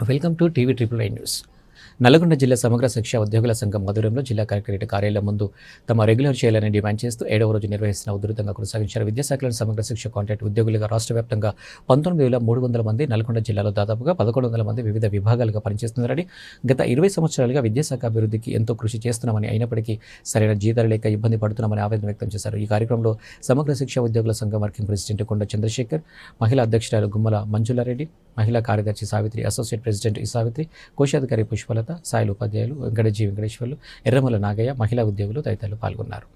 welcome to TV triple I news Nalgonda జిల్లా సమగ్ర శిక్ష ఉద్యోగుల సంఘం మధురంలో జిల్లా కలెక్టరేట్ కార్యాలయం ముందు తమ రెగ్యులర్ చేయాలని డిమాండ్ చేస్తూ ఏడవ రోజు నిర్వహిస్తున్న ఉధృతంగా కొనసాగించారు. విద్యాశాఖలోని సమగ్ర శిక్ష కాంట్రాక్ట్ ఉద్యోగులుగా రాష్ట్ర వ్యాప్తంగా పంతొమ్మిది వేల మూడు వందల మంది నల్గొండ జిల్లాలో దాదాపుగా పదకొండు వందల మంది వివిధ విభాగాలుగా పనిచేస్తున్నారని గత ఇరవై సంవత్సరాలుగా విద్యాశాఖ అభివృద్ధికి ఎంతో కృషి చేస్తున్నామని అయినప్పటికీ సరైన జీతాలు లేక ఇబ్బంది పడుతున్నామని ఆవేదన వ్యక్తం చేశారు. ఈ కార్యక్రమంలో సమగ్ర శిక్ష ఉద్యోగుల సంఘం వర్కింగ్ ప్రెసిడెంట్ కొండ చంద్రశేఖర్ మహిళా అధ్యక్షురాలు గుమ్మల మంజులారెడ్డి మహిళా కార్యదర్శి సావిత్రి అసోసియేట్ ప్రెసిడెంట్ ఈ సావిత్రి కోశాధికారి పుష్పలత సాయిలు ఉపాధ్యాయులు వెంకటజీ వెంకటేశ్వర్లు ఎర్రమల నాగయ్య మహిళా ఉద్యోగులు తదితరులు పాల్గొన్నారు.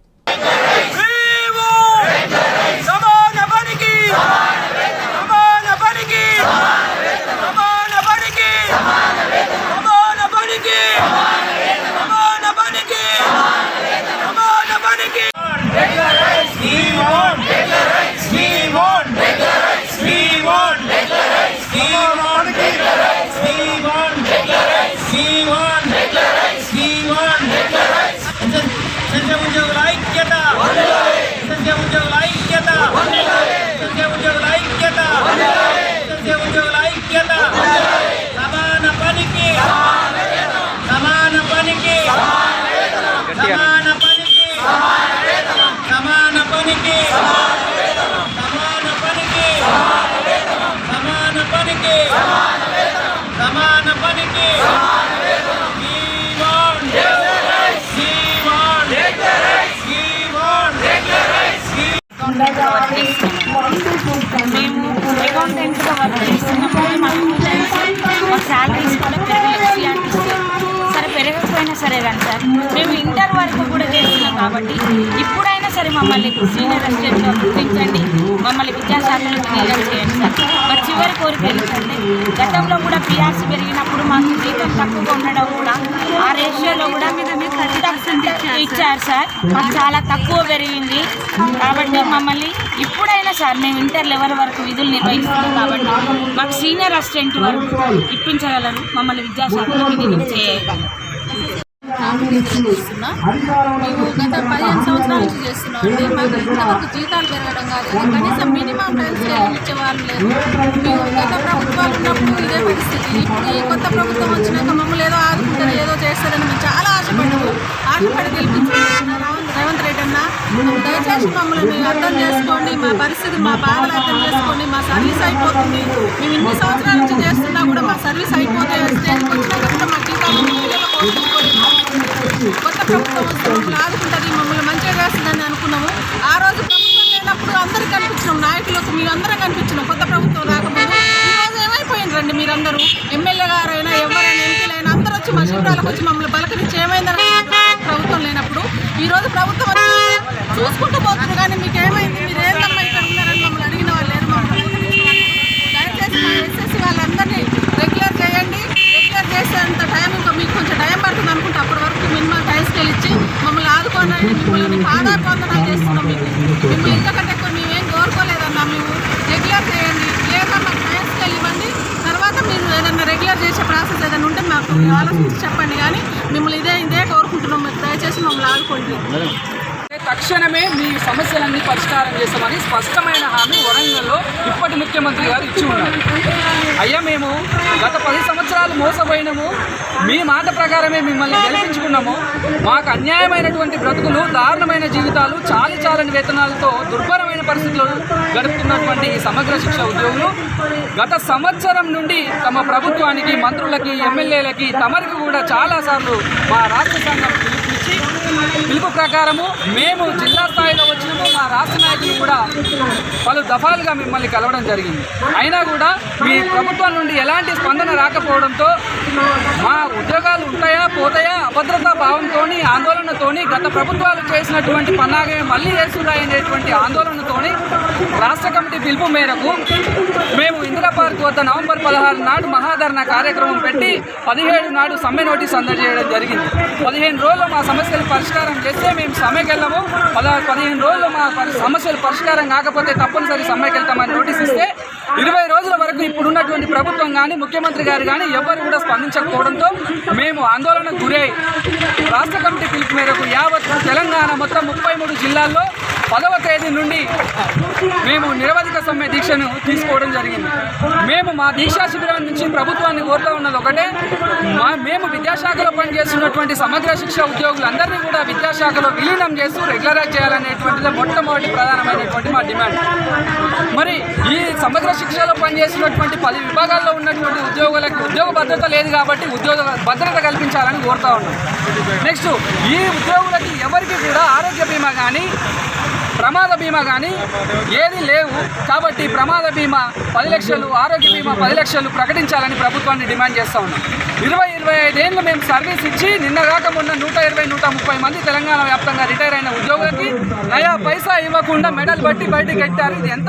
మేము అకౌంటెంట్గా వర్క్ చేస్తున్నప్పుడు మాకు మా శాలరీస్ కూడా పెరిగి అనిపిస్తుంది సరే పెరగకపోయినా సరే కానీ సార్ మేము ఇంటర్ వరకు కూడా చేస్తున్నాం కాబట్టి ఇప్పుడైనా సరే మమ్మల్ని సీనియర్ అసిస్టెంట్గా గుర్తించండి మమ్మల్ని విద్యాశాఖలో క్లియర్ చేయండి సార్ మా చివరి కోరిక ఏంటంటే గతంలో కూడా పిఆర్సీ పెరిగినప్పుడు మాకు జీతం తక్కువగా ఉండడం కూడా ఆ రేషియోలో కూడా థర్టీ ఇచ్చారు సార్ మాకు చాలా తక్కువ పెరిగింది. కాబట్టి మమ్మల్ని ఇప్పుడైనా సార్ మేము ఇంటర్ లెవెల్ వరకు విధులు నిర్వహిస్తున్నాం కాబట్టి మాకు సీనియర్ అసిస్టెంట్ వరకు ఇప్పించగలరు మమ్మల్ని విద్యాశాఖలో విధులు చేయగలరు చేస్తున్నా మేము గత పదిహేను సంవత్సరాల నుంచి చేస్తున్నాం అండి మాకు ఇంతవరకు జీతాలు పెరగడం కాదు కనీసం మినిమం టైం లేరు మేము గత ప్రభుత్వాలు ఉన్నప్పుడు ఇదే పరిస్థితి. ఇప్పుడు ఈ కొత్త ప్రభుత్వం వచ్చినాక దయచేసి మమ్మల్ని మీరు అర్థం చేసుకోండి మా పరిస్థితి మా బాధలు అర్థం చేసుకోండి మా సర్వీస్ అయిపోతుంది. మేము ఇన్ని సంవత్సరాల నుంచి చేస్తున్నా కూడా మా సర్వీస్ అయిపోతే స్టేజ్కి వచ్చినాక మా జీతాలు కొత్త ప్రభుత్వం వస్తుంది మమ్మల్ని ఆదుకుంటుంది మమ్మల్ని మంచిగా చేస్తుందని అనుకున్నాము. ఆ రోజు ప్రభుత్వం లేనప్పుడు అందరూ కనిపించినాం నాయకులకు మీరు అందరం కనిపించినాం కొత్త ప్రభుత్వం రాకముందు. ఈ రోజు ఏమైపోయినారండి మీరందరూ? ఎమ్మెల్యే గారైనా ఎవరైనా ఎంపీలైనా అందరూ వచ్చి మా శిబిరాలకు వచ్చి మమ్మల్ని పలకరించి ఏమైందని ప్రభుత్వం లేనప్పుడు ఈ రోజు ప్రభుత్వం వచ్చి చూసుకుంటూ పోతున్నారు కానీ మీకు ఏమైంది మీరు ఏందమ్మా ఇక్కడ ఉన్నారని మమ్మల్ని అడిగిన వాళ్ళు లేరు దయచేసి మా వాళ్ళందరినీ రెగ్యులర్ చేయండి. రెగ్యులర్ చేసేంత టైం ఇంకా మీకు కొంచెం టైం పడుతుంది అనుకుంటే అప్పటి వరకు మినిమం టైం స్కేల్ ఇచ్చి మమ్మల్ని ఆదుకోండి మిమ్మల్ని ఆధార్ పొందనాలు చేస్తున్నాం మీకు. మిమ్మల్ని ఇంతకంటే ఎక్కువ ఏం కోరుకోలేదన్నా మేము రెగ్యులర్ చేయండి. లేదా మాకు టైం స్కేల్ ఇవ్వండి. తర్వాత మీరు ఏదైనా రెగ్యులర్ చేసే ప్రాసెస్ ఏదైనా ఉంటే మాకు ఆలోచించి చెప్పండి కానీ మిమ్మల్ని ఇదే ఇదే కోరుకుంటున్నాం. మీరు దయచేసి మమ్మల్ని ఆదుకోండి. తక్షణమే మీ సమస్యలన్నీ పరిష్కారం చేస్తామని స్పష్టమైన హామీ వరంగల్లో ఇప్పటి ముఖ్యమంత్రి గారు ఇచ్చి ఉన్నారు. అయ్యా మేము గత పది సంవత్సరాలు మోసపోయినాము. మీ మాట ప్రకారమే మిమ్మల్ని గెలిపించుకున్నాము. మాకు అన్యాయమైనటువంటి బ్రతుకులు దారుణమైన జీవితాలు చాలి చాలని వేతనాలతో దుర్భరమైన పరిస్థితులు గడుపుతున్నటువంటి ఈ సమగ్ర శిక్ష ఉద్యోగులు గత సంవత్సరం నుండి తమ ప్రభుత్వానికి మంత్రులకి ఎమ్మెల్యేలకి తమరికి కూడా చాలాసార్లు మా రాష్ట్ర సంఘం పిలుపు ప్రకారము మేము జిల్లా స్థాయిలో వచ్చినప్పుడు మా రాష్ట్ర నాయకులు కూడా పలు దఫాలుగా మిమ్మల్ని కలవడం జరిగింది. అయినా కూడా మీ ప్రభుత్వం నుండి ఎలాంటి స్పందన రాకపోవడంతో మా ఉద్యోగాలు ఉంటాయా పోతాయా అభద్రతా భావంతో ఆందోళనతోని గత ప్రభుత్వాలు చేసినటువంటి పన్నాగే మళ్ళీ చేస్తున్నాయనేటువంటి ఆందోళనతో రాష్ట్ర కమిటీ పిలుపు మేరకు మేము ఇందిరా పార్క్ వద్ద నవంబర్ పదహారు నాడు మహాధరణ కార్యక్రమం పెట్టి పదిహేడు నాడు సమ్మె నోటీస్ అందజేయడం జరిగింది. పదిహేను రోజులు మా సమస్యలు పరిష్కారం చేస్తే మేము సమ్మెకి వెళ్ళము పదహారు పదిహేను రోజులు మా సమస్యలు పరిష్కారం కాకపోతే తప్పనిసరి సమ్మెకి వెళ్తామని నోటీస్ ఇస్తే ఇరవై రోజుల వరకు ఇప్పుడున్నటువంటి ప్రభుత్వం కానీ ముఖ్యమంత్రి గారు కానీ ఎవరు కూడా స్పందించకపోవడంతో మేము ఆందోళనకు గురై రాష్ట్ర కమిటీ పిలుపు మేరకు యావత్ తెలంగాణ మొత్తం ముప్పై మూడు జిల్లాల్లో పదవ తేదీ నుండి మేము నిరవధిక సమ్మె దీక్షను తీసుకోవడం జరిగింది. మేము మా దీక్షా శిబిరం నుంచి ప్రభుత్వాన్ని కోరుతూ ఉన్నది ఒకటే. మా మేము విద్యాశాఖలో పనిచేస్తున్నటువంటి సమగ్ర శిక్ష ఉద్యోగులందరినీ కూడా విద్యాశాఖలో విలీనం చేస్తూ రెగ్యులరైజ్ చేయాలనేటువంటిది మొట్టమొదటి ప్రధానమైనటువంటి మా డిమాండ్. మరి ఈ సమగ్ర శిక్షలో పనిచేస్తున్నటువంటి పది విభాగాల్లో ఉన్నటువంటి ఉద్యోగులకు ఉద్యోగ భద్రత లేదు కాబట్టి ఉద్యోగ భద్రత కల్పించాలని కోరుతా ఉన్నాం. నెక్స్ట్ ఈ ఉద్యోగులకి ఎవరికి కూడా ఆరోగ్య బీమా కానీ ప్రమాద బీమా కానీ ఏది లేవు. కాబట్టి ప్రమాద బీమా పది లక్షలు ఆరోగ్య బీమా పది లక్షలు ప్రకటించాలని ప్రభుత్వాన్ని డిమాండ్ చేస్తూ ఉన్నాం. ఇరవై ఇరవై ఐదేళ్ళు మేము సర్వీస్ ఇచ్చి నిన్న కాక మొన్న నూట ఇరవై నూట ముప్పై మంది తెలంగాణ వ్యాప్తంగా రిటైర్ అయిన ఉద్యోగులకి నయా పైసా ఇవ్వకుండా మెడల్ బట్టి బయటికి పెట్టారు ఇది ఎంత